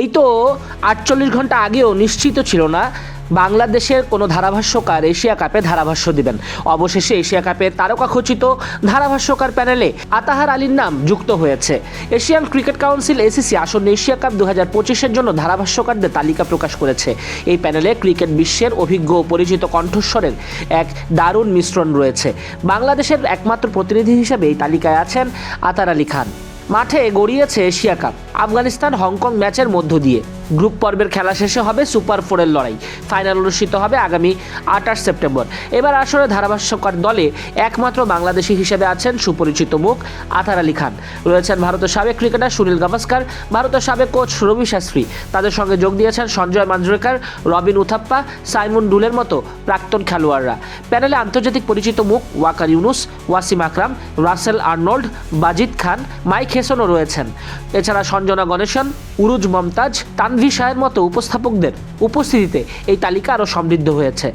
এই তো আটচল্লিশ ঘণ্টা আগেও নিশ্চিত ছিল না, বাংলাদেশের কোনো ধারাভাষ্যকার এশিয়া কাপে ধারাভাষ্য দিবেন। অবশেষে এশিয়া কাপের তারকা খচিত ধারাভাষ্যকার প্যানেলে আতাহার আলীর নাম যুক্ত হয়েছে। এশিয়ান ক্রিকেট কাউন্সিল, এসিসি আসন্ন এশিয়া কাপ দু হাজার পঁচিশের জন্য ধারাভাষ্যকারদের তালিকা প্রকাশ করেছে। এই প্যানেলে ক্রিকেট বিশ্বের অভিজ্ঞ পরিচিত কণ্ঠস্বরের এক দারুণ মিশ্রণ রয়েছে। বাংলাদেশের একমাত্র প্রতিনিধি হিসেবে এই তালিকায় আছেন আতার আলী খান। মাঠে গড়িয়েছে Asia cup Afghanistan Hong Kong ম্যাচের মধ্য দিয়ে। গ্রুপ পর্বের খেলা শেষে হবে সুপার ফোরের লড়াই। ফাইনাল অনুষ্ঠিত হবে আগামী আঠাশ সেপ্টেম্বর। এবার আসলে ধারাভাষ্যকার দলে একমাত্র বাংলাদেশি হিসেবে আছেন সুপরিচিত মুখ আতার আলী খান। রয়েছেন ভারতের সাবেক ক্রিকেটার সুনীল গাভাস্কার, ভারতের সাবেক কোচ রবি শাস্ত্রী। তাদের সঙ্গে যোগ দিয়েছেন সঞ্জয় মাঞ্জরেকার, রবিন উথাপ্পা, সাইমন ডুলের মতো প্রাক্তন খেলোয়াড়রা। প্যানেলে আন্তর্জাতিক পরিচিত মুখ ওয়াকার ইউনুস, ওয়াসিম আকরাম, রাসেল আর্নল্ড বাজিদ খান, মাইক হেসনও রয়েছেন। এছাড়া সঞ্জনা গণেশন, উরুজ মমতাজ তানভি শাহের মতো উপস্থাপকদের উপস্থিতিতে এই তালিকা আরও সমৃদ্ধ হয়েছে।